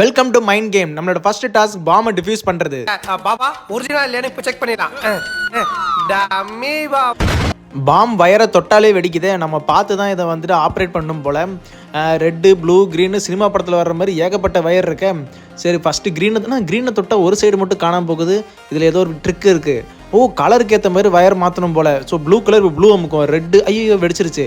Welcome to mind game நம்மளோட first task பாம்பை defuse பண்றது. பாபா ஒரிஜினல் இல்லையானு இப்போ செக் பண்ணிடலாம். பாம் வயரை தொட்டாலே வெடிக்குது. நம்ம பார்த்து தான் இதை வந்துட்டு ஆப்ரேட் பண்ணும் போல். ரெட்டு ப்ளூ க்ரீனு சினிமா படத்தில் வர்ற மாதிரி ஏகப்பட்ட வயர் இருக்க. சரி ஃபஸ்ட்டு க்ரீனை க்ரீனை தொட்டால் ஒரு சைடு மட்டும் காணாமல் போகுது. இதில் ஏதோ ஒரு ட்ரிக் இருக்குது ஓ கலருக்கு ஏற்ற மாதிரி வயர் மாற்றணும் போல். ஸோ ப்ளூ கலர் ப்ளூ அமுக்கும். ரெட்டு ஐயோ வெடிச்சிருச்சு.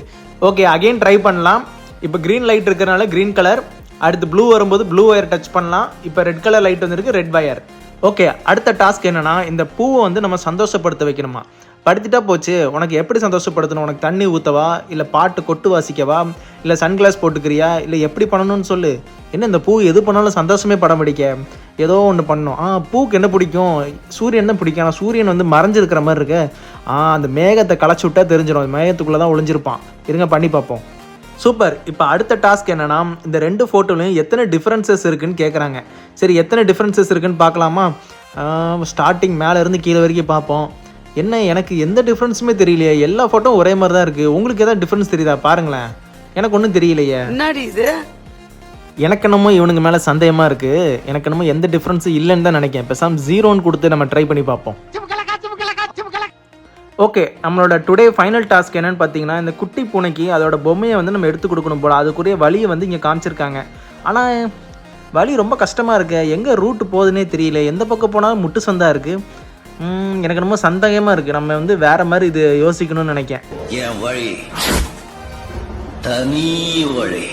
ஓகே அகைன் ட்ரை பண்ணலாம். இப்போ க்ரீன் லைட் இருக்கிறனால க்ரீன் கலர் அடுத்து ப்ளூ வரும்போது ப்ளூ வயர் டச் பண்ணலாம். இப்போ ரெட் கலர் லைட் வந்துருக்கு ரெட் வயர் ஓகே அடுத்த டாஸ்க் என்னென்னா இந்த பூவை வந்து நம்ம சந்தோஷப்படுத்த வைக்கணுமா? படுத்திட்டா போச்சு உனக்கு எப்படி சந்தோஷப்படுத்தணும்? உனக்கு தண்ணி ஊற்றவா இல்லை பாட்டு கொட்டு வாசிக்கவா? இல்லை சன்கிளாஸ் போட்டுக்கிறியா? இல்லை எப்படி பண்ணணும்னு சொல்லு. என்ன இந்த பூ எது பண்ணாலும் சந்தோஷமே படம் பிடிக்க. ஏதோ ஒன்று பண்ணணும் ஆ பூக்கு என்ன பிடிக்கும்? சூரியன் தான் பிடிக்கும். ஆனால் சூரியன் வந்து மறைஞ்சிருக்கிற மாதிரி இருக்கு. ஆ அந்த மேகத்தை களைச்சி விட்டா தெரிஞ்சிடும் மேகத்துக்குள்ளே தான் ஒளிஞ்சிருப்பான். இருங்க பண்ணி பார்ப்போம். சூப்பர். இப்போ அடுத்த டாஸ்க் என்னன்னா இந்த ரெண்டு ஃபோட்டோலையும் எத்தனை டிஃப்ரென்சஸ் இருக்குன்னு கேட்குறாங்க சரி எத்தனை டிஃப்ரென்சஸ் இருக்குன்னு பார்க்கலாமா ஸ்டார்டிங் மேலே இருந்து கீழே வரைக்கும் பார்ப்போம் என்ன எனக்கு எந்த டிஃப்ரென்ஸுமே தெரியலையே. எல்லா ஃபோட்டோவும் ஒரே மாதிரி தான் இருக்குது உங்களுக்கு எதாவது டிஃப்ரென்ஸ் தெரியுதா? பாருங்களேன். எனக்கு ஒன்றும் தெரியலையே. என்னடி இது? எனக்கு என்னமோ இவனுங்க மேலே சந்தேகமாக இருக்குது எனக்கு என்னமோ எந்த டிஃப்ரென்ஸும் இல்லைன்னு தான் நினைக்கிறேன். பேசாம ஜீரோன்னு கொடுத்து நம்ம ட்ரை பண்ணி பார்ப்போம் ஓகே நம்மளோட டுடே ஃபைனல் டாஸ்க் என்னன்னு பார்த்தீங்கன்னா இந்த குட்டி பூனைக்கு அதோட பொம்மையை வந்து நம்ம எடுத்து கொடுக்கணும் போல. அதுக்குரிய வழியை வந்து இங்கே காமிச்சிருக்காங்க. ஆனால் வழி ரொம்ப கஷ்டமாக இருக்கு. எங்கே ரூட் போகுதுன்னே தெரியல. எந்த பக்கம் போனாலும் முட்டு சந்தா இருக்குது எனக்கு ரொம்ப சந்தேகமாக இருக்குது நம்ம வந்து வேற மாதிரி இது யோசிக்கணும்னு நினைக்கிறேன். என் வழி. தனி வழி.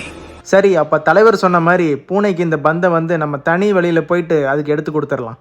சரி அப்போ தலைவர் சொன்ன மாதிரி பூனைக்கு இந்த பந்தை வந்து நம்ம தனி வழியில் போயிட்டு அதுக்கு எடுத்து கொடுத்துடலாம்.